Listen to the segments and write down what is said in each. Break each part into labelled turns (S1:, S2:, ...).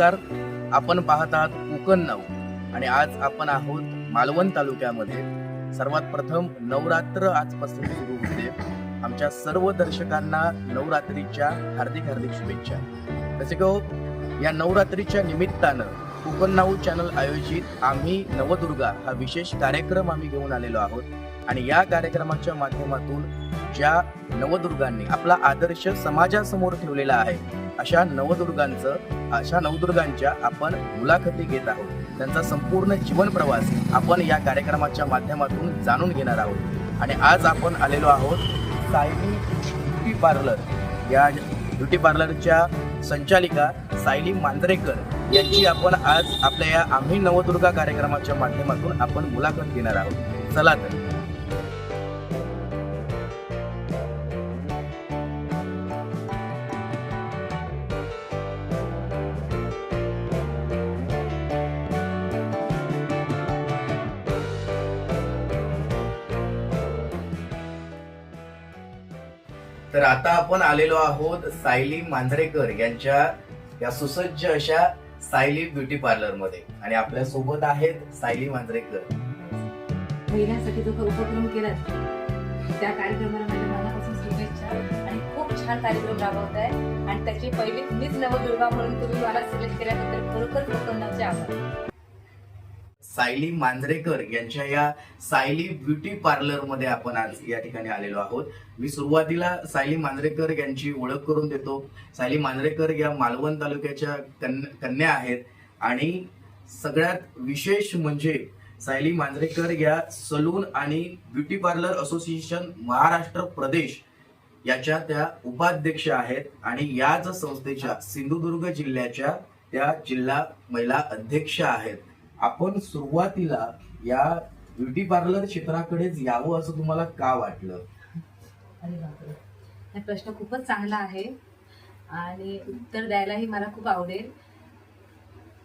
S1: नमस्कार. आपण पाहत आहात कोकण नऊ आणि आज आपण आहोत मालवण तालुक्यामध्ये. सर्वात प्रथम नवरात्र आजपासून सुरू होते. आमच्या सर्व दर्शकांना नवरात्रीच्या हार्दिक हार्दिक शुभेच्छा. तसे गो हो? या नवरात्रीच्या निमित्तानं कोकण नाऊ चॅनल आयोजित आम्ही नवदुर्गा हा विशेष कार्यक्रम आम्ही घेऊन आलेलो आहोत. आणि या कार्यक्रमाच्या माध्यमातून ज्या नवदुर्गांनी आपला आदर्श समाजासमोर ठेवलेला आहे अशा नवदुर्गांचं अशा नवदुर्गांच्या आपण मुलाखती घेत आहोत. त्यांचा संपूर्ण जीवन प्रवास आपण या कार्यक्रमाच्या माध्यमातून जाणून घेणार आहोत. आणि आज आपण आलेलो आहोत सायली ब्युटी पार्लर. या ब्युटी पार्लरच्या संचालिका सायली मांजरेकर यांची आपण आज आपल्या या आम्ही नवदुर्गा कार्यक्रमाच्या माध्यमातून आपण मुलाखत घेणार आहोत. चला तर. तर आता आपण आलेलो आहोत सायली मांजरेकर यांच्या या सुसज्ज अशा सायली ब्युटी पार्लरमध्ये. आणि आपल्यासोबत आहेत सायली मांजरेकर.
S2: महिलांसाठी जो उपक्रम केला त्या कार्यक्रमाला माझ्या मनापासून शुभेच्छा आणि खूप छान कार्यक्रम राबवत आहे आणि त्याची पहिली मीच नवदुर्गा म्हणून तुम्ही मला सिलेक्ट केल्याबद्दल खरोखर कोकणाचे आभार.
S1: सायली मांजरेकर यांच्या या सायली ब्युटी पार्लरमध्ये आपण आज या ठिकाणी आलेलो आहोत. मी सुरुवातीला सायली मांजरेकर यांची ओळख करून देतो. सायली मांजरेकर या मालवण तालुक्याच्या कन- कन्या आहेत आणि सगळ्यात विशेष म्हणजे सायली मांजरेकर या सलून आणि beauty parlour association Maharashtra Pradesh याच्या त्या उपाध्यक्ष आहेत आणि याच संस्थेच्या सिंधुदुर्ग जिल्ह्याच्या त्या जिल्हा महिला अध्यक्ष आहेत. आपण सुरुवातीला या ब्युटी पार्लर क्षेत्राकडेच यावं असं तुम्हाला का वाटलं?
S2: अरे बापरे. हा प्रश्न खूपच चांगला आहे. आणि उत्तर द्यायलाही मला खूप आवडेल.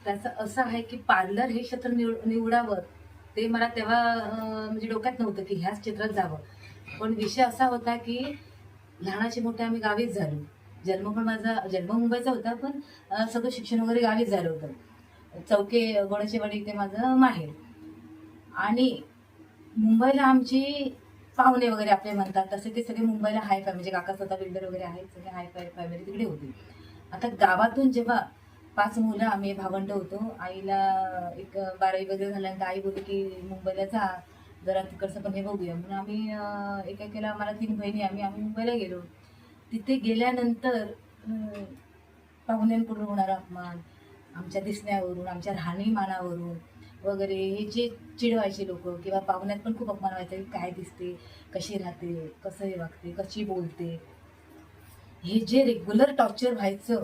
S2: त्याचं असं आहे की पार्लर हे क्षेत्र निव- निवडावं. ते मला तेव्हा अं, म्हणजे डोक्यात नव्हतं की ह्याच क्षेत्रात जावं. पण विषय असा होता की लहानाचे मोठे आम्ही गावीच झालो. जन्म पण माझा जन्म मुंबईचा होता पण अं, सगळं शिक्षण वगैरे गावीच झालं होतं. चौके गोडशेवाडी इथे माझं माहेर. आणि मुंबईला आमची पाहुणे वगैरे आपले म्हणतात तसे ते सगळे मुंबईला हाय फाय म्हणजे काका स्वतः बिल्डर वगैरे आहेत सगळे हाय फाय फॅमिली तिकडे होती. आता गावातून जेव्हा पाच मुलं आम्ही भावंड होतो आईला एक बारावी वगैरे झाल्यानंतर आई बोलली की मुंबईला जा जरा तिकडचं पण हे बघूया. म्हणून आम्ही एका केला आम्हाला तीन बहिणी आम्ही आम्ही मुंबईला गेलो. तिथे गेल्यानंतर पाहुण्यांकडून होणारा अपमान आमच्या दिसण्यावरून आमच्या राहणीमानावरून वगैरे हे जे चिडवायचे लोक किंवा पाहुण्यात पण खूप अपमान व्हायचा की काय दिसते कशी राहते कसं हे वागते कशी बोलते. हे जे रेग्युलर टॉर्चर व्हायचं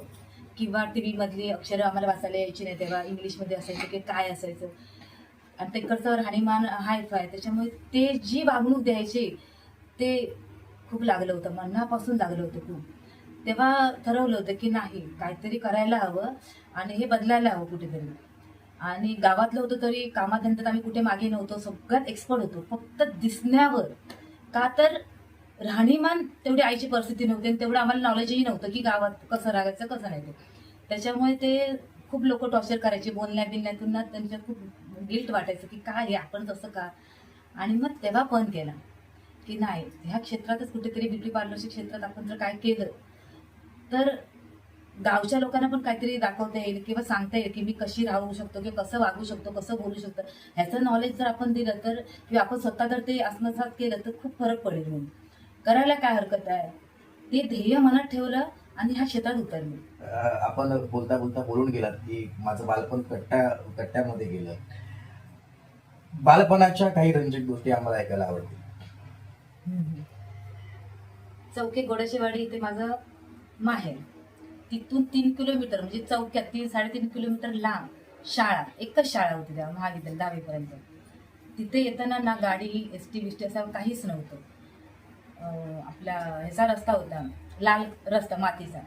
S2: किंवा टी व्हीमधली अक्षरं आम्हाला वाचायला यायची नाही तेव्हा इंग्लिशमध्ये असायचं की काय असायचं. आणि तिकडचं राहणीमान हाय फाय त्याच्यामुळे ते जी वागणूक द्यायचे ते खूप लागलं होतं मनापासून लागलं होतं खूप. तेव्हा ठरवलं होतं की नाही काहीतरी करायला हवं आणि हे बदलायला हवं कुठेतरी. आणि गावातलं होतं तरी कामाधंद्यात आम्ही कुठे मागे नव्हतो सगळ्यात एक्सपर्ट होतो. फक्त दिसण्यावर. का तर राहणीमान तेवढी आईची परिस्थिती नव्हती आणि तेवढं आम्हाला नॉलेजही नव्हतं की गावात कसं राहायचं कसं नाही ते. त्याच्यामुळे ते खूप लोक टॉर्चर करायचे बोलण्या बिलण्यातून ना त्यांच्या खूप गिल्ट वाटायचं की काय हे आपण तसं का? आणि मग तेव्हा पण केला की नाही ह्या क्षेत्रातच कुठेतरी ब्युटी पार्लरच्या क्षेत्रात आपण जर काय केलं तर गावच्या लोकांना पण काहीतरी दाखवता येईल किंवा सांगता येईल की मी कशी राहू शकतो किंवा कसं वागू शकतो कसं बोलू शकतो. ह्याचं नॉलेज जर आपण दिलं तर किंवा आपण स्वतः जर ते आत्मसात केलं तर खूप फरक पडेल म्हणून. करायला काय हरकत आहे? ते ध्येय मनात ठेवलं आणि ह्या क्षेत्रात उतरले.
S1: आपण बोलता बोलता बोलून गेलात की माझं बालपण कट्ट्या कट्ट्यामध्ये गेलं. बालपणाच्या काही रंजक गोष्टी आम्हाला ऐकायला आवडतील.
S2: चौके गोडाचेवाडी इथे माझं माहेर. तिथून तीन किलोमीटर म्हणजे चौक्यात तीन साडेतीन किलोमीटर लांब शाळा एकच शाळा होती तेव्हा महाविद्यालय दहावीपर्यंत. तिथे येताना ना गाडी एस टी बिस टी असं काहीच नव्हतं. आपला ह्याचा रस्ता होता लाल रस्ता मातीचा.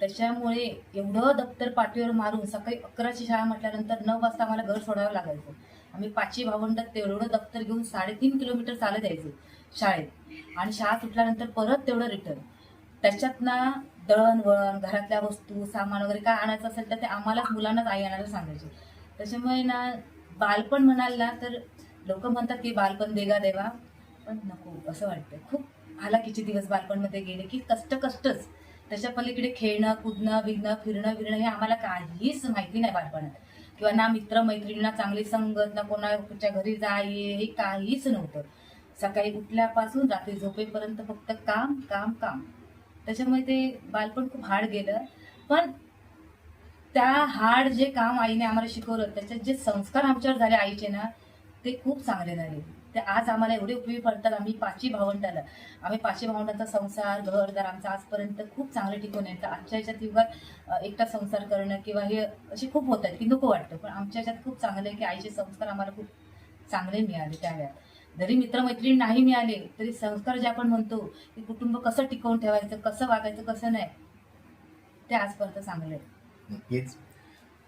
S2: त्याच्यामुळे एवढं दप्तर पाठीवर मारून सकाळी अकराची शाळा म्हटल्यानंतर नऊ वाजता आम्हाला घर सोडावं लागायचं. आम्ही पाचवी भावंडात तेवढं दप्तर घेऊन साडेतीन किलोमीटर चालत यायचो शाळेत. आणि शाळा सुटल्यानंतर परत तेवढं रिटर्न त्याच्यात ना दळणवळण घरातल्या वस्तू सामान वगैरे काय आणायचं असेल तर ते आम्हालाच मुलांनाच आई आणायला सांगायचे. त्याच्यामुळे ना बालपण म्हणाल ना तर लोक म्हणतात की बालपण देगा देवा पण नको असं वाटतं खूप हालाकीचे दिवस बालपणमध्ये गेले की कष्ट कष्टच. त्याच्या पलीकडे खेळणं कुदणं बिगणं फिरणं बिरणं हे आम्हाला काहीच माहिती नाही बालपणात. किंवा ना मित्र मैत्रिणींना चांगली संगत ना कोणाच्या घरी जा हे काहीच नव्हतं. सकाळी उठल्यापासून रात्री झोपेपर्यंत फक्त काम काम काम. त्याच्यामुळे ते बालपण खूप हार्ड गेलं. पण त्या हार्ड जे काम आईने आम्हाला शिकवलं त्याच्यात जे संस्कार आमच्यावर झाले आईचे ना ते खूप चांगले झाले. ते आज आम्हाला एवढे उपयोगी पडतात आम्ही पाचही भावंडाला. आम्ही पाचवी भावंडांचा संसार घरदार आमचा आजपर्यंत खूप चांगले टिकून येतं आमच्या याच्यात ह्याच्यात युगात एकटा संसार करणं किंवा हे असे खूप होत आहेत की नको वाटतं. पण आमच्या ह्याच्यात खूप चांगलं आहे की आईचे संस्कार आम्हाला खूप चांगले मिळाले त्या वेळात जरी मित्रमैत्रिणी नाही मिळाले तरी संस्कार जे आपण म्हणतो की कुटुंब कसं टिकवून ठेवायचं कसं वागायचं कसं नाही ते आजपर्यंत चांगलं
S1: नक्कीच.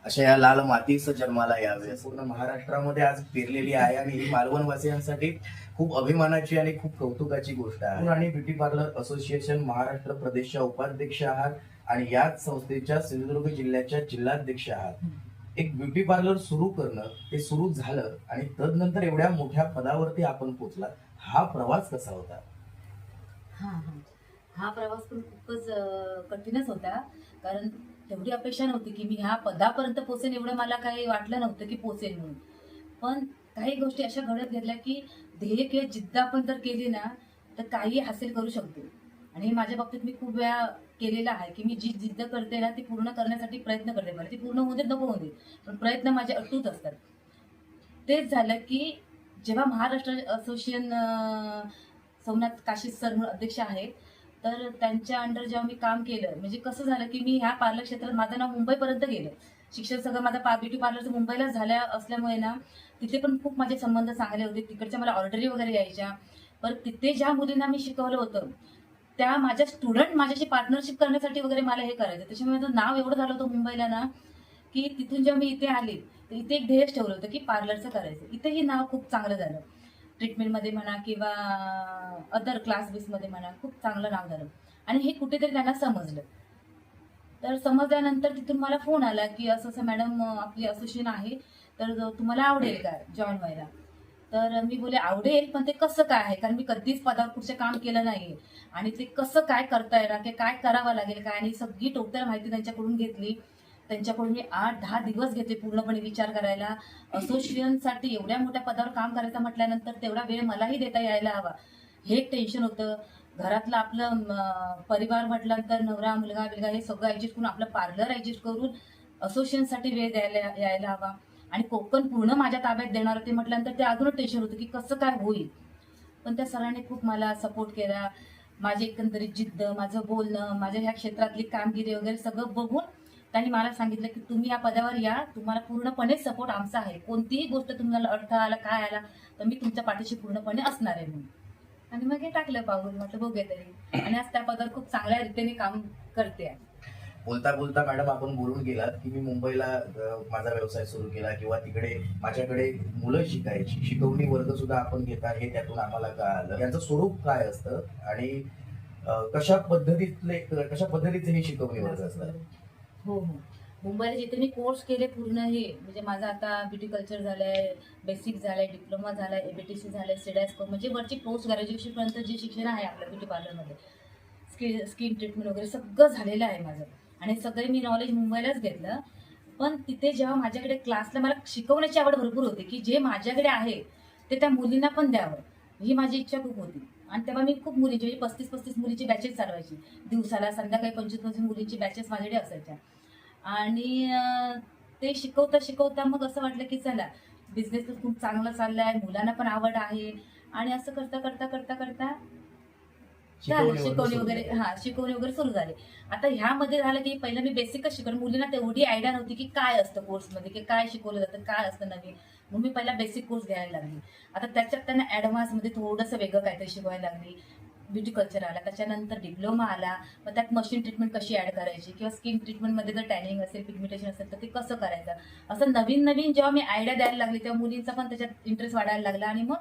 S1: अशा या लाल मातीचं जन्माला यावे. पूर्ण महाराष्ट्रामध्ये आज पेरलेली आहे आणि ही मालवणवासियांसाठी खूप अभिमानाची आणि खूप कौतुकाची गोष्ट आहे. आणि ब्युटी पार्लर असोसिएशन महाराष्ट्र प्रदेशच्या उपाध्यक्ष आहात आणि याच संस्थेच्या सिंधुदुर्ग जिल्ह्याच्या जिल्हाध्यक्ष आहात. एक ब्युटी पार्लर सुरू करणं ते सुरू झालं आणि तदनंतर एवढ्या मोठ्या पदावरती आपण पोचला हा प्रवास कसा होता?
S2: हा हा. हा प्रवास पण खूपच अं, कठीणच होता. कारण तेवढी अपेक्षा नव्हती की मी ह्या पदापर्यंत पोचेन एवढं मला काही वाटलं नव्हतं की पोचेन म्हणून. पण काही गोष्टी अशा घडत घेतल्या की ध्येय किंवा जिद्द आपण जर केली ना तर काही हासिल करू शकतो. आणि हे माझ्या बाबतीत मी खूप वेळा केलेला आहे की मी जी जिद्द करते ना ती पूर्ण करण्यासाठी प्रयत्न करते. मला ती पूर्ण होऊ देत नको होऊ दे. पण प्रयत्न माझे अटूट असतात. तेच झालं की जेव्हा महाराष्ट्र असोसिएशन सोमनाथ काशीद सर म्हणून अध्यक्ष आहेत तर त्यांच्या अंडर जेव्हा मी काम केलं म्हणजे कसं झालं की मी ह्या पार्लर क्षेत्रात माझं नाव मुंबईपर्यंत गेलं. शिक्षण सगळं माझं पा ब्युटी पार्लरचं मुंबईला झाल्या असल्यामुळे ना तिथे पण खूप माझे संबंध चांगले होते. तिकडच्या मला ऑर्डरी वगैरे यायच्या. पण तिथे ज्या मुलींना मी शिकवलं होतं त्या माझ्या स्टुडंट माझ्याशी पार्टनरशिप करण्यासाठी वगैरे मला हे करायचं. त्याच्यामुळे माझं नाव एवढं झालं होतं मुंबईला ना की तिथून जेव्हा मी इथे आले तर इथे एक ध्येयच ठेवलं होतं की पार्लरचं करायचं. इथेही नाव खूप चांगलं झालं. ट्रीटमेंटमध्ये म्हणा किंवा अदर क्लास बेसमध्ये म्हणा खूप चांगलं नाव झालं. आणि हे कुठेतरी त्यांना समजलं. तर समजल्यानंतर तिथून मला फोन आला की असं असं मॅडम आपली असोसिएशन आहे तर तुम्हाला आवडेल का जॉईन व्हायला? तर मी बोले आवडेल पण ते कसं काय आहे? कारण मी कधीच पदावर कुठचं काम केलं नाही आणि ते कसं काय करता येणार? की काय करावं लागेल? काय? आणि सगळी टोटल माहिती त्यांच्याकडून घेतली. त्यांच्याकडून मी आठ दहा दिवस घेतले पूर्णपणे विचार करायला. असोसिएशनसाठी एवढ्या मोठ्या पदावर काम करायचं म्हटल्यानंतर तेवढा वेळ मलाही देता यायला हवा. हे एक टेन्शन होतं. घरातलं आपलं परिवार म्हटल्यानंतर नवरा मुलगा बिलगा हे सगळं ऍडजस्ट करून आपलं पार्लर ऍडजस्ट करून असोसिएशनसाठी वेळ द्यायला यायला हवा. आणि कोकण पूर्ण माझ्या ताब्यात देणार होते म्हटल्यानंतर ते अजूनच टेन्शन होतं की कसं काय होईल. पण त्या सरांनी खूप मला सपोर्ट केला. माझी एकंदरीत जिद्द माझं बोलणं माझ्या ह्या क्षेत्रातली कामगिरी वगैरे सगळं बघून त्यांनी मला सांगितलं की तुम्ही या पदावर या. तुम्हाला पूर्णपणे सपोर्ट आमचा आहे. कोणतीही गोष्ट तुम्हाला अडथळा आला काय आला तर मी तुमच्या पाठीशी पूर्णपणे असणार आहे म्हणून. आणि मग हे टाकलं पाऊल म्हटलं बघूया तरी. आणि आज त्या पदावर खूप चांगल्या रीतीने काम करते आहे.
S1: बोलता बोलता मॅडम आपण बोलून गेलात की मी मुंबईला माझा व्यवसाय सुरू केला किंवा तिकडे माझ्याकडे मुलं शिकायची शिकवणी वर्ग सुद्धा आपण घेता हे त्यातून आम्हाला कळालं. यांचं स्वरूप काय असतं आणि कशा पद्धतीतले कशा पद्धतीचे हे शिकवणी वर्ग असतात?
S2: हो हो. मुंबईला जिथे मी कोर्स केले पूर्ण हे म्हणजे माझं आता ब्युटी कल्चर झालंय बेसिक झालंय डिप्लोमा झालाय एबीटीसी झालंय सिडॅस्को म्हणजे वरची पोस्ट ग्रॅज्युएशन पर्यंत जे शिक्षण आहे आपल्या ब्युटी पार्लरमध्ये स्किन स्किन ट्रीटमेंट वगैरे सगळं झालेलं आहे माझं. आणि सगळे मी नॉलेज मुंबईलाच घेतलं. पण तिथे जेव्हा माझ्याकडे क्लासला मला शिकवण्याची आवड भरपूर होती की जे माझ्याकडे आहे ते त्या मुलींना पण द्यावं. ही माझी इच्छा खूप होती. आणि तेव्हा मी खूप मुलींची म्हणजे पस्तीस पस्तीस मुलीची बॅचेस चालवायची. दिवसाला संध्याकाळी पंचवीस पंचवीस मुलींची बॅचेस माझ्याकडे असायच्या. आणि ते शिकवता शिकवता मग असं वाटलं की चला बिझनेस तर खूप चांगला आहे मुलांना पण आवड आहे. आणि असं करता करता करता करता झालं
S1: शिकवणी
S2: वगैरे
S1: झाले.
S2: हा शिकवणी वगैरे सुरू झाली. आता ह्यामध्ये झालं की पहिलं मी बेसिकच शिकवलं. मुलींना तेवढी आयडिया नव्हती की काय असतं कोर्समध्ये की काय शिकवलं जातं काय असतं नवीन. मग मी पहिला बेसिक कोर्स घ्यायला लागली. आता त्याच्यात त्यांना ॲडव्हान्समध्ये थोडंसं वेगळं काहीतरी शिकवायला लागली. ब्युटी कल्चर आला त्याच्यानंतर डिप्लोमा आला. मग त्यात मशीन ट्रीटमेंट कशी ॲड करायची? किंवा स्किन ट्रीटमेंटमध्ये जर टॅनिंग असेल पिगमेंटेशन असेल तर ते कसं करायचं? असं नवीन नवीन जेव्हा मी आयडिया द्यायला लागली तेव्हा मुलींचा पण त्याच्यात इंटरेस्ट वाढायला लागला आणि मग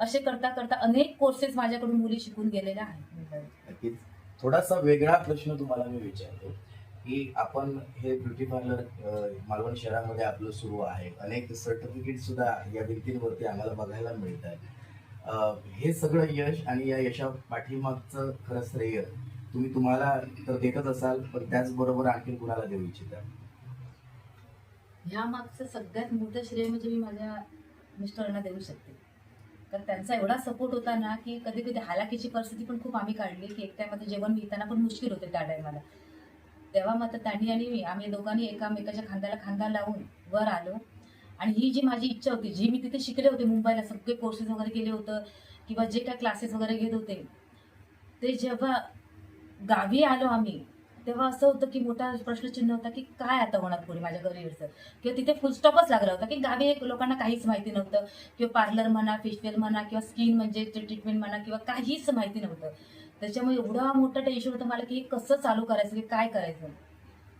S2: असे करता करता अनेक कोर्सेस माझ्याकडून मुली शिकून गेलेल्या आहेत.
S1: नक्कीच. थोडासा वेगळा प्रश्न तुम्हाला मी विचारतो की आपण हे ब्युटी पार्लर मालवण शहरामध्ये आपलं सुरू आहे. अनेक सर्टिफिकेट सुद्धा या भिंतींवरती आम्हाला बघायला मिळत आहे हे सगळं यश आणि या यशा पाठीमागचं खरं श्रेय तुम्ही तुम्हाला तर देतच असाल पण त्याचबरोबर आणखी कुणाला देऊ इच्छिता?
S2: ह्या मागचं सगळ्यात मोठं श्रेय म्हणजे मी माझ्या मिस्टरांना देऊ शकते. तर त्यांचा एवढा सपोर्ट होता ना की कधी कधी हालाकीची परिस्थिती पण खूप आम्ही काढली की एकट्यामध्ये जेवण मिळताना पण मुश्किल होते त्या टायमाला तेव्हा मात्र त्यांनी आणि मी आम्ही दोघांनी एकामेकाच्या खांद्याला खांदा लावून वर आलो. आणि ही जी माझी इच्छा होती जी मी तिथे शिकले होते मुंबईला सगळे कोर्सेस वगैरे केले होतं किंवा जे काय क्लासेस वगैरे घेत होते ते जेव्हा गावी आलो आम्ही तेव्हा असं होतं की मोठा प्रश्नचिन्ह होता की काय आता होणार पुढे माझ्या करिअरचं किंवा तिथे फुलस्टॉपच लागला होता की गावी लोकांना काहीच माहिती नव्हतं. किंवा पार्लर म्हणा फेशियल म्हणा किंवा स्किन म्हणजे ट्रीटमेंट म्हणा किंवा काहीच माहिती नव्हतं. त्याच्यामुळे एवढा मोठा टेन्शन होतं मला की हे कसं चालू करायचं की काय करायचं?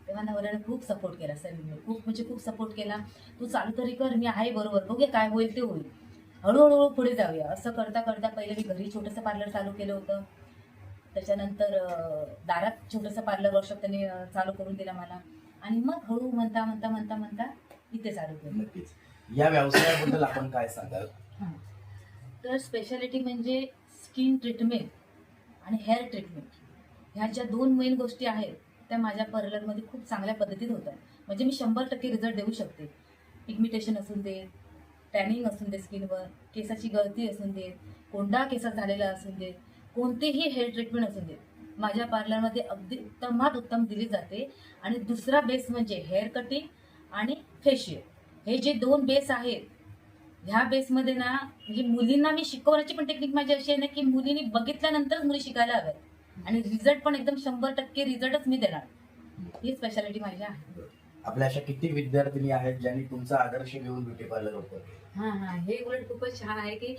S2: तेव्हा नवऱ्याने खूप सपोर्ट केला सलीमने खूप म्हणजे खूप सपोर्ट केला. तू चालू तरी कर मी आहे बरोबर. बघूया काय होईल ते होईल. हळूहळू पुढे जाऊया. असं करता करता पहिले मी घरी छोटंसं पार्लर चालू केलं होतं. त्याच्यानंतर दारात छोटंसं पार्लर वर्कशॉप त्यांनी चालू करून दिला मला. आणि मग हळू म्हणता म्हणता म्हणता म्हणता इथे चालू केलं.
S1: या व्यवसायाबद्दल आपण काय सांगाल.
S2: तर स्पेशालिटी म्हणजे स्किन ट्रीटमेंट आणि हेअर ट्रीटमेंट ह्या ज्या दोन मेन गोष्टी आहेत त्या माझ्या पार्लरमध्ये खूप चांगल्या पद्धतीत होतात. म्हणजे मी शंभर टक्के रिझल्ट देऊ शकते. पिगमिटेशन असून दे टॅनिंग असून दे स्किनवर केसाची गळती असून दे कोंडा केसात झालेला असून दे कोणतेही हेअर ट्रीटमेंट असून दे माझ्या पार्लरमध्ये अगदी उत्तमात उत्तम दिली जाते. आणि दुसरा बेस म्हणजे हेअर कटिंग आणि फेशियल. हे जे दोन बेस आहेत ह्या बेसमध्ये ना म्हणजे मुलींना मी शिकवण्याची पण टेक्निक माझी अशी आहे ना की मुलींनी बघितल्यानंतरच मुली शिकायला हव्यात. आणि रिझल्ट पण एकदम शंभर टक्के रिझल्टच मी देणार. ही स्पेशालिटी माझी आहे.
S1: आपल्या अशा किती विद्यार्थिनी आहेत ज्यांनी तुमचा आदर्श घेऊन ब्युटी पार्लर
S2: हा हा. हे उलट खूपच छान आहे की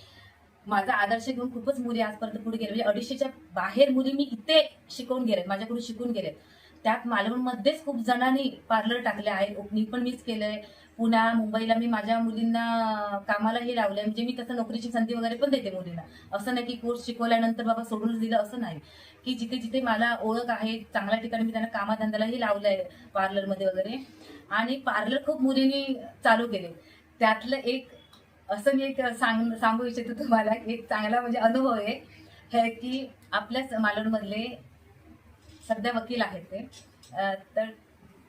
S2: माझा आदर्श घेऊन खूपच मुली आजपर्यंत पुढे गेले. म्हणजे अडीचशेच्या बाहेर मुली मी इथे शिकवून गेलेत माझ्याकडून शिकून गेलेत. त्यात मालवणमध्येच खूप जणांनी पार्लर टाकले आहे ओपनिंग पण मीच केलंय. पुण्या मुंबईला मी माझ्या मुलींना कामालाही लावलंय. म्हणजे मी तसं नोकरीची संधी वगैरे पण देते मुलींना. असं नाही की कोर्स शिकवल्यानंतर बाबा सोडून दिलं असं नाही. की जिथे जिथे मला ओळख आहे चांगल्या ठिकाणी मी त्यांना कामाधंद्यालाही लावलंय पार्लरमध्ये वगैरे. आणि पार्लर खूप मुलींनी चालू केले. त्यातलं एक असं मी एक सांग सांगू इच्छिते तुम्हाला एक चांगला म्हणजे अनुभव आहे. हे की आपल्याच मालवणमधले सध्या वकील आहेत ते. तर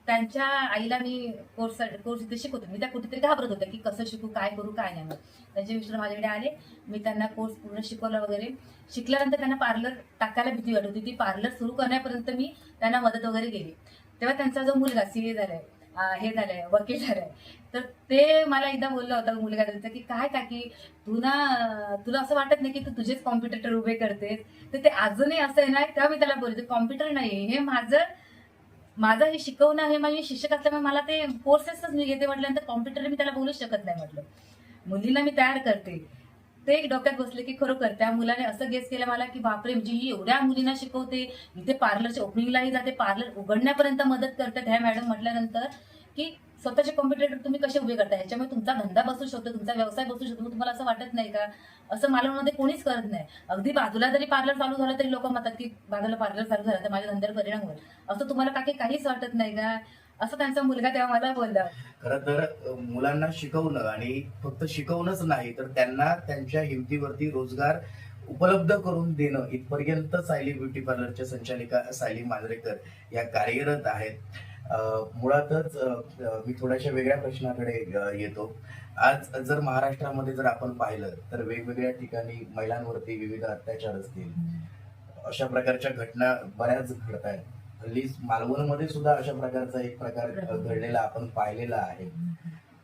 S2: त्यांच्या आईला मी कोर्स कोर्स इथे शिकवतो. मी त्या कुठेतरी घाबरत होत्या की कसं शिकू काय करू काय नाही मग त्यांचे मिस्टर माझ्याकडे आले. मी त्यांना कोर्स पूर्ण शिकवला वगैरे. शिकल्यानंतर त्यांना पार्लर टाकायला भीती वाटत होती. ती पार्लर सुरू करण्यापर्यंत मी त्यांना मदत वगैरे केली. तेव्हा त्यांचा जो मुलगा सी ए झालाय. हे झालंय वकील झालंय. तर ते मला एकदा बोलला होता मुलगा त्यांचं की काय काकी तू ना तुला असं वाटत नाही की तू तुझेच कॉम्प्युटर उभे करतेस? तर ते अजूनही असं आहे ना तेव्हा मी त्याला बोलते कॉम्प्युटर नाही हे माझं माझं हे शिकवणं हे माझे शिक्षक असल्यामुळे मला ते कोर्सेसच मी घेते म्हटल्यानंतर कॉम्प्युटर मी त्याला बोलू शकत नाही म्हटलं. मुलीला मी तयार करते. ते एक डोक्यात बसले की खरोखर त्या मुलाने असं गेस केलं मला की बापरे म्हणजे ही एवढ्या मुलींना शिकवते. इथे पार्लरच्या ओपनिंगलाही जाते. पार्लर उघडण्यापर्यंत मदत करतात ह्या मॅडम म्हटल्यानंतर की स्वतःचे कॉम्पिटेटर तुम्ही कसे उभे करता? याच्यामुळे तुमचा धंदा बसू शकतो तुमचा व्यवसाय बसू शकतो. तुम्हाला असं वाटत नाही का? असं मालवणमध्ये कोणीच करत नाही. अगदी बाजूला जरी पार्लर चालू झालं तरी लोक म्हणतात की बाजूला पार्लर चालू झालं तर माझ्या धंद्यावर परिणाम होईल. असं तुम्हाला काकी काहीच वाटत नाही का? असं त्यांचा मुलगा तेव्हा मला बोलला.
S1: खर तर मुलांना शिकवणं आणि फक्त शिकवणंच नाही तर त्यांना त्यांच्या हिमतीवरती रोजगार उपलब्ध करून देणं इथपर्यंत सायली ब्युटी पार्लरच्या संचालिका सायली मांजरेकर या कार्यरत आहेत. मुळातच मी थोड्याशा वेगळ्या प्रश्नाकडे येतो. आज जर महाराष्ट्रामध्ये जर आपण पाहिलं तर वेगवेगळ्या ठिकाणी महिलांवरती विविध अत्याचार असतील. अशा प्रकारच्या घटना बऱ्याच घडत आहेत हल्ली मालवणमध्ये सुद्धा अशा प्रकारचा एक प्रकार घडलेला आपण पाहिलेला आहे.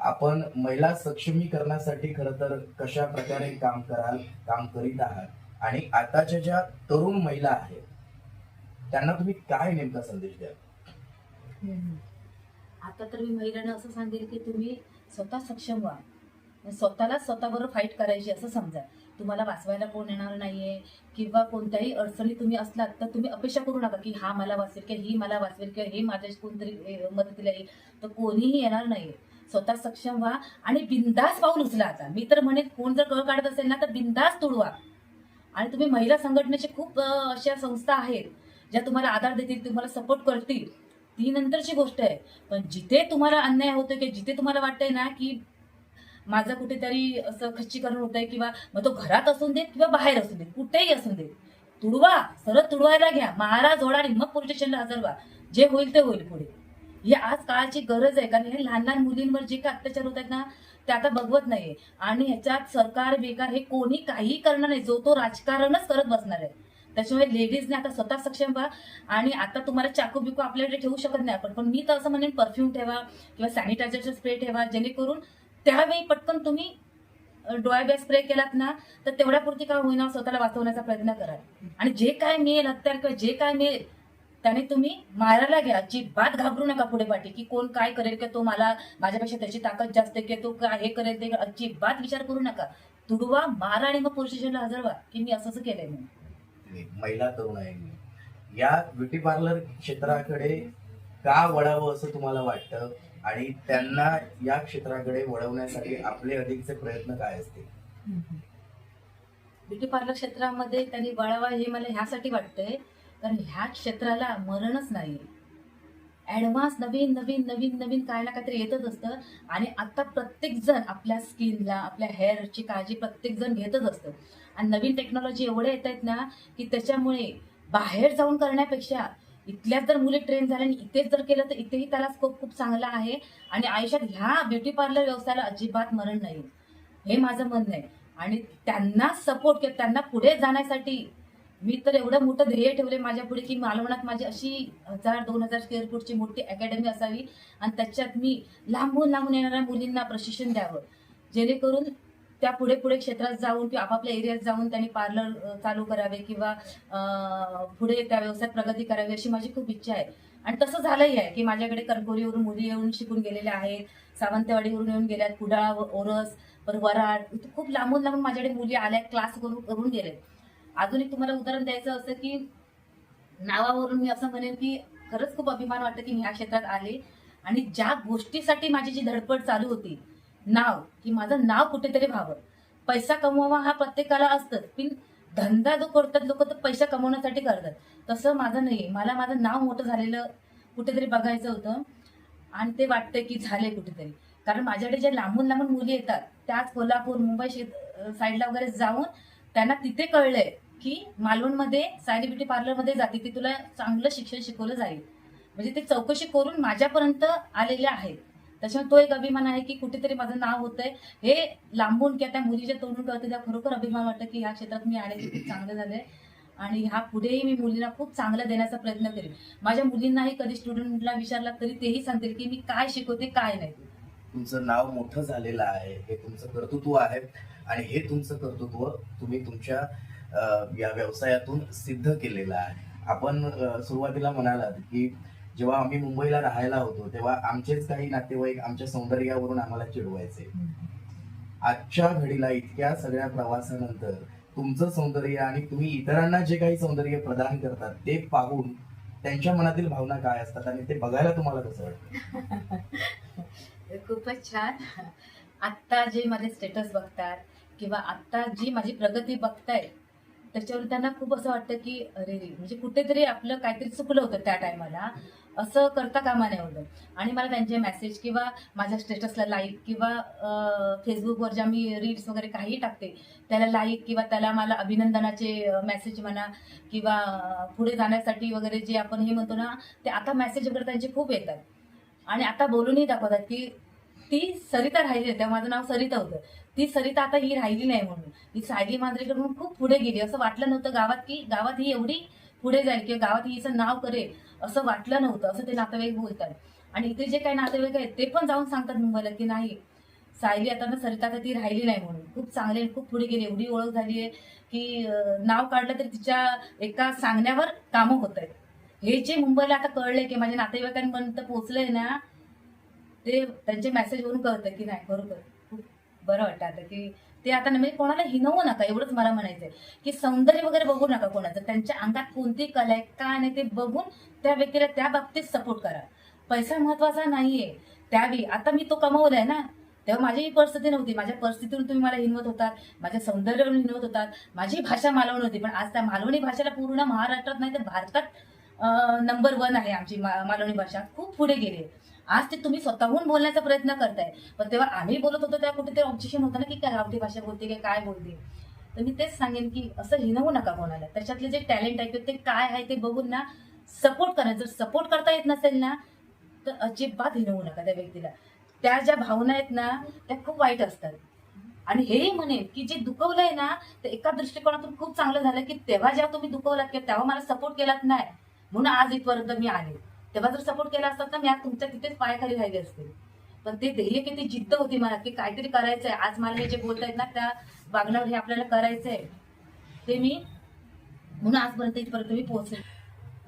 S1: आपण महिला सक्षमीकरणासाठी खर तर कशा प्रकारे काम कराल काम करीत आहात आणि आताच्या ज्या तरुण महिला आहेत त्यांना तुम्ही काय नेमका संदेश द्याल?
S2: आता तर मी महिलांना असं सांगेल की तुम्ही स्वतः सक्षम व्हा. स्वतःला स्वतःबरोबर फाईट करायची असं समजा. तुम्हाला वाचवायला कोण येणार नाहीये? किंवा कोणत्याही अडचणी तुम्ही असलात तर तुम्ही अपेक्षा करू नका की हा मला वाचवेल किंवा ही मला वाचवेल किंवा हे माझ्या कोणतरी मदतीला येईल. तर कोणीही येणार नाहीये. स्वतः सक्षम व्हा आणि बिंदास पाऊल उचला आता. मी तर म्हणेन कोण जर कळ काढत असेल ना तर बिंदास तोडवा. आणि तुम्ही महिला संघटनेचे खूप अशा संस्था आहेत ज्या तुम्हाला आधार देतील तुम्हाला सपोर्ट करतील. ती नंतरची गोष्ट आहे. पण जिथे तुम्हाला अन्याय होतो की जिथे तुम्हाला वाटतंय ना की माझं कुठेतरी असं खच्चीकरण होतंय किंवा मग तो घरात असून देत किंवा बाहेर असून देत कुठेही असून देत. तुडवा सरळ तुडवायला घ्या. महाराज होणार आणि मग पोलीस स्टेशनला हजर जे होईल ते होईल पुढे. ही आज काळाची गरज आहे कारण हे लहान लहान मुलींवर जे काय अत्याचार होत आहेत ना ते आता बघवत नाहीये. आणि ह्याच्यात सरकार बेकार हे कोणी काही करणार नाही. जो तो राजकारणच करत बसणार आहे. त्याच्यामुळे लेडीजने आता स्वतः सक्षम व्हा. आणि आता तुम्हाला चाकू बिकू आपल्याकडे ठेवू शकत नाही आपण. पण मी तर असं म्हणेन परफ्यूम ठेवा किंवा सॅनिटायझरचा स्प्रे ठेवा जेणेकरून त्यावेळी पटकन तुम्ही डोळ्या स्प्रे केलात ना तर तेवढ्यापुरती का होईना स्वतःला वाचवण्याचा प्रयत्न करा आणि जे काय मिळेल हत्यार किंवा जे काय मिळेल त्याने तुम्ही मारायला घ्या. अजिबात घाबरू नका पुढे पाठी की कोण काय करेल की तो मला माझ्यापेक्षा त्याची ताकद जास्त आहे की तो काय हे करेल ते अजिबात विचार करू नका. तुडवा मारा आणि मग पोलीस स्टेशनला की मी असं केलंय म्हणून.
S1: महिला तरुणाईंनी या ब्युटी पार्लर क्षेत्राकडे का वळावं असं तुम्हाला वाटतं? आणि त्यांना या क्षेत्राकडे वळवण्यासाठी आपले अधिकचे प्रयत्न काय असतील?
S2: ब्युटी पार्लर क्षेत्रामध्ये त्यांनी वळावा हे मला ह्यासाठी वाटतंय. कारण ह्या क्षेत्राला मरणच नाही. ऍडव्हान्स नवीन नवीन नवीन नवीन काय ना काहीतरी येतच असतं. आणि आता प्रत्येक जण आपल्या स्किनला आपल्या हेअरची काळजी प्रत्येक जण घेतच असतं. आणि नवीन टेक्नॉलॉजी एवढ्या येत आहेत ना की त्याच्यामुळे बाहेर जाऊन करण्यापेक्षा इथल्याच जर मुली ट्रेन झाल्या आणि इथेच जर केलं तर इथेही त्याला स्कोप खूप चांगला आहे. आणि आयुष्यात ह्या ब्युटी पार्लर व्यवसायाला अजिबात मरण नाही. हे माझं म्हणणं आहे. आणि त्यांना सपोर्ट किंवा त्यांना पुढे जाण्यासाठी मी तर एवढं मोठं ध्येय ठेवले माझ्या पुढे की मालवणात माझी अशी हजार दोन हजार स्क्वेअर फूटची मोठी अकॅडमी असावी. आणि त्याच्यात मी लांबून लांबून येणाऱ्या मुलींना प्रशिक्षण द्यावं. जेणेकरून त्या पुढे पुढे क्षेत्रात जाऊन किंवा आपापल्या एरियात जाऊन त्यांनी पार्लर चालू करावे किंवा पुढे त्या व्यवसायात प्रगती करावी अशी माझी खूप इच्छा आहे. आणि तसं झालंही आहे की माझ्याकडे कणकोलीवरून मुली येऊन शिकून गेलेल्या आहेत सावंतवाडीवरून येऊन गेल्यात कुडाळ ओरस वराड खूप लांबून लांबून माझ्याकडे मुली आल्या क्लास करून करून गेले. अजून एक तुम्हाला उदाहरण द्यायचं असं की नावावरून मी असं म्हणेन की खरंच खूप अभिमान वाटतं की मी या क्षेत्रात आले आणि ज्या गोष्टीसाठी माझी जी धडपड चालू होती नाव की माझं नाव कुठेतरी व्हावं. पैसा कमवावा हा प्रत्येकाला असतंच पण धंदा जो करतात लोक तर पैसा कमवण्यासाठी करतात. तसं माझं नाही मला माझं नाव मोठं झालेलं कुठेतरी बघायचं होतं. आणि ते वाटतंय की झाले कुठेतरी. कारण माझ्याकडे ज्या लांबून लांबून मुली येतात त्याच कोल्हापूर मुंबई साईडला वगैरे जाऊन त्यांना तिथे कळलंय की मालवणमध्ये सायरी ब्युटी पार्लरमध्ये जाते ती तुला चांगलं शिक्षण शिकवलं जाईल. म्हणजे ते चौकशी करून माझ्यापर्यंत आलेले आहेत. त्याच्यामुळे तो एक अभिमान आहे की कुठेतरी माझं नाव होतंय. हे लांबून किंवा त्या मुलीच्या तोंडून कळतं त्या खरोखर अभिमान वाटतं की ह्या क्षेत्रात मी आले खूप चांगलं झालंय. आणि ह्या पुढेही मी मुलींना खूप चांगलं देण्याचा प्रयत्न करेन. माझ्या मुलींनाही कधी स्टुडंटला विचारला तरी तेही सांगतील की मी काय शिकवते काय नाही.
S1: तुमचं नाव मोठं झालेलं आहे हे तुमचं कर्तृत्व आहे. आणि हे तुमचं कर्तृत्व तुम्ही तुमच्या या व्यवसायातून सिद्ध केलेलं आहे. आपण सुरुवातीला म्हणालात की जेव्हा आम्ही मुंबईला राहायला होतो तेव्हा आमचेच काही नातेवाईक आमच्या सौंदर्यावरून आम्हाला चिडवायचे. आजच्या घडीला इतक्या सगळ्या प्रवासानंतर तुमचं सौंदर्य आणि तुम्ही इतरांना जे काही सौंदर्य प्रदान करतात ते पाहून त्यांच्या मनातील भावना काय असतात आणि ते बघायला तुम्हाला कसं वाटतं?
S2: खूपच छान. आत्ता जे माझे स्टेटस बघतात किंवा आत्ता जी माझी प्रगती बघताय त्याच्यावर त्यांना खूप असं वाटतं की अरे रे म्हणजे कुठेतरी आपलं काहीतरी चुकलं होतं त्या टायमाला असं करता कामा नये होतं आणि मला त्यांचे मेसेज किंवा माझ्या स्टेटसला लाईक किंवा फेसबुकवर ज्या मी रील्स वगैरे काही टाकते त्याला लाईक किंवा त्याला मला अभिनंदनाचे मेसेज म्हणा किंवा पुढे जाण्यासाठी वगैरे जे आपण हे म्हणतो ना ते आता मेसेज वगैरे त्यांचे खूप येतात. आणि आता बोलूनही दाखवतात की ती सरिता राहिली तेव्हा माझं नाव सरिता होतं. ती सरिता आता ही राहिली नाही म्हणून. ही सायली मांजरेकर म्हणून खूप पुढे गेली. असं वाटलं नव्हतं गावात की गावात ही एवढी पुढे जाईल किंवा गावात हिचं नाव करेल असं वाटलं नव्हतं असं ते नातेवाईक बोलतात. आणि इथे जे काही नातेवाईक आहेत ते पण जाऊन सांगतात मुंबईला की नाही सायली आता ना सरिता तर ती राहिली नाही म्हणून. खूप चांगली खूप पुढे गेली एवढी ओळख झाली आहे की नाव काढलं तर तिच्या एका सांगण्यावर कामं होत आहेत. हे जे मुंबईला आता कळलंय की माझ्या नातेवाईकांपर्यंत पोहोचलंय ना ते त्यांचे मेसेजवरून कळतं की नाही बरोबर. खूप बरं वाटतं आता की ते आता म्हणजे कोणाला हिनवू नका एवढंच मला म्हणायचंय. की सौंदर्य वगैरे बघू नका कोणाचं त्यांच्या अंगात कोणती कला आहे काय नाही ते बघून त्या व्यक्तीला त्या बाबतीत सपोर्ट करा. पैसा महत्त्वाचा नाहीये. त्यावेळी आता मी तो कमवलाय ना तेव्हा माझी ही परिस्थिती नव्हती. माझ्या परिस्थितीवरून तुम्ही मला हिनवत होतात माझ्या सौंदर्यावरून हिनवत होतात माझी भाषा मालवण होती. पण आज त्या मालवणी भाषेला पूर्ण महाराष्ट्रात नाही तर भारतात नंबर वन आहे आमची मा- मालवणी भाषा. खूप पुढे गेली आहे. आज ते तुम्ही स्वतःहून बोलण्याचा प्रयत्न करताय. पण तेव्हा आम्ही बोलत होतो तेव्हा कुठेतरी ऑब्जेक्शन होतं ना की काय गावठी भाषा बोलते की काय बोलते. तर मी तेच सांगेन की असं हिनवू नका कोणाला. त्याच्यातले जे टॅलेंट आहे ते काय आहे ते बघून ना सपोर्ट करा. जर सपोर्ट करता येत नसेल ना तर अजिबात हिनवू नका त्या व्यक्तीला. त्या ज्या भावना आहेत ना त्या खूप वाईट असतात. आणि हेही म्हणेन की जे दुखवलंय ना ते एका दृष्टिकोनातून खूप चांगलं झालं की तेव्हा जेव्हा तुम्ही दुखवलात किंवा तेव्हा मला सपोर्ट केलात नाही म्हणून आज इथपर्यंत मी आले. तेव्हा जर सपोर्ट केला असतात ना मी आज तुमच्या तिथेच पायाखाली राहिले असते. पण ते ध्येय किती जिद्द होती मला की काहीतरी करायचंय. आज मला हे जे बोलतायत ना त्या वागण्यावर हे आपल्याला करायचंय. ते मी म्हणून आजपर्यंत इथपर्यंत मी पोहोचले.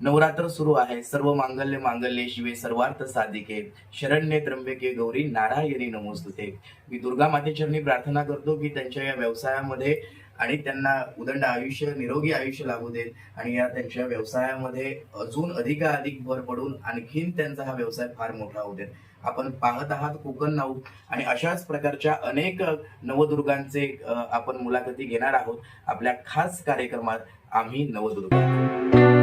S1: नवरात्र सुरू आहे. सर्व मांगल्य मांगल्ये शिवे सर्वार्थ साधिके. शरण्ये त्र्यंबके गौरी नारायणी नमोस्तुते. मी दुर्गा मातेचरणी प्रार्थना करतो की त्यांच्या या व्यवसायामध्ये आणि त्यांना उदंड आयुष्य निरोगी आयुष्य लाभू देत आणि या त्यांच्या व्यवसायामध्ये अजून अधिकाधिक भर पडून आणखीन त्यांचा हा व्यवसाय फार मोठा होऊ देत. आपण पाहत आहात कोकण नाऊ आणि अशाच प्रकारच्या अनेक नवदुर्गांचे आपण मुलाखती घेणार आहोत. आपल्या खास कार्यक्रमात आम्ही नवदुर्गा